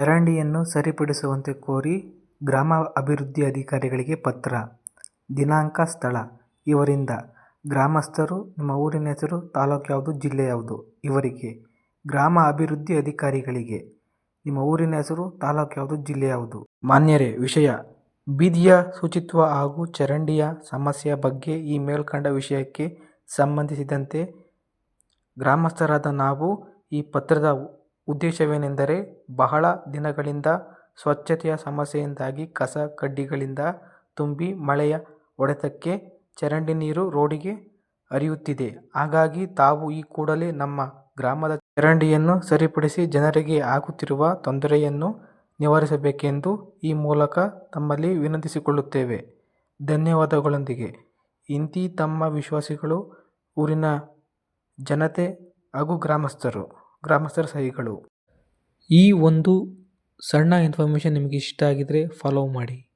ಚರಂಡಿಯನ್ನು ಸರಿಪಡಿಸುವಂತೆ ಕೋರಿ ಗ್ರಾಮ ಅಭಿವೃದ್ಧಿ ಅಧಿಕಾರಿಗಳಿಗೆ ಪತ್ರ. ದಿನಾಂಕ, ಸ್ಥಳ ಇವರಿಂದ ಗ್ರಾಮಸ್ಥರು ನಿಮ್ಮ ಊರಿನ ಹೆಸರು, ತಾಲೂಕು ಯಾವುದು, ಜಿಲ್ಲೆ ಯಾವುದು ಇವರಿಗೆ. ಗ್ರಾಮ ಅಭಿವೃದ್ಧಿ ಅಧಿಕಾರಿಗಳಿಗೆ ನಿಮ್ಮ ಊರಿನ ಹೆಸರು, ತಾಲೂಕು ಯಾವುದು, ಜಿಲ್ಲೆ ಯಾವುದು. ಮಾನ್ಯರೇ ವಿಷಯ ಬೀದಿಯ ಶುಚಿತ್ವ ಹಾಗೂ ಚರಂಡಿಯ ಸಮಸ್ಯೆಯ ಬಗ್ಗೆ ಈ ಮೇಲ್ಕಂಡ ವಿಷಯಕ್ಕೆ ಸಂಬಂಧಿಸಿದಂತೆ ಗ್ರಾಮಸ್ಥರಾದ ನಾವು ಈ ಪತ್ರದ ಉದ್ದೇಶವೇನೆಂದರೆ ಬಹಳ ದಿನಗಳಿಂದ ಸ್ವಚ್ಛತೆಯ ಸಮಸ್ಯೆಯಿಂದಾಗಿ ಕಸ ಕಡ್ಡಿಗಳಿಂದ ತುಂಬಿ ಮಳೆಯ ಹೊಡೆತಕ್ಕೆ ಚರಂಡಿ ನೀರು ರೋಡಿಗೆ ಹರಿಯುತ್ತಿದೆ. ಹಾಗಾಗಿ ತಾವು ಈ ಕೂಡಲೇ ನಮ್ಮ ಗ್ರಾಮದ ಚರಂಡಿಯನ್ನು ಸರಿಪಡಿಸಿ ಜನರಿಗೆ ಆಗುತ್ತಿರುವ ತೊಂದರೆಯನ್ನು ನಿವಾರಿಸಬೇಕೆಂದು ಈ ಮೂಲಕ ತಮ್ಮಲ್ಲಿ ವಿನಂತಿಸಿಕೊಳ್ಳುತ್ತೇವೆ. ಧನ್ಯವಾದಗಳೊಂದಿಗೆ ಇಂತಿ ತಮ್ಮ ವಿಶ್ವಾಸಿಗಳು, ಊರಿನ ಜನತೆ ಹಾಗೂ ಗ್ರಾಮಸ್ಥರು. ಗ್ರಾಮಸ್ಥರ ಸಹಿಗಳು. ಈ ಒಂದು ಸಣ್ಣ ಇನ್ಫಾರ್ಮೇಷನ್ ನಿಮಗೆ ಇಷ್ಟ ಆಗಿದ್ದರೆ ಫಾಲೋ ಮಾಡಿ.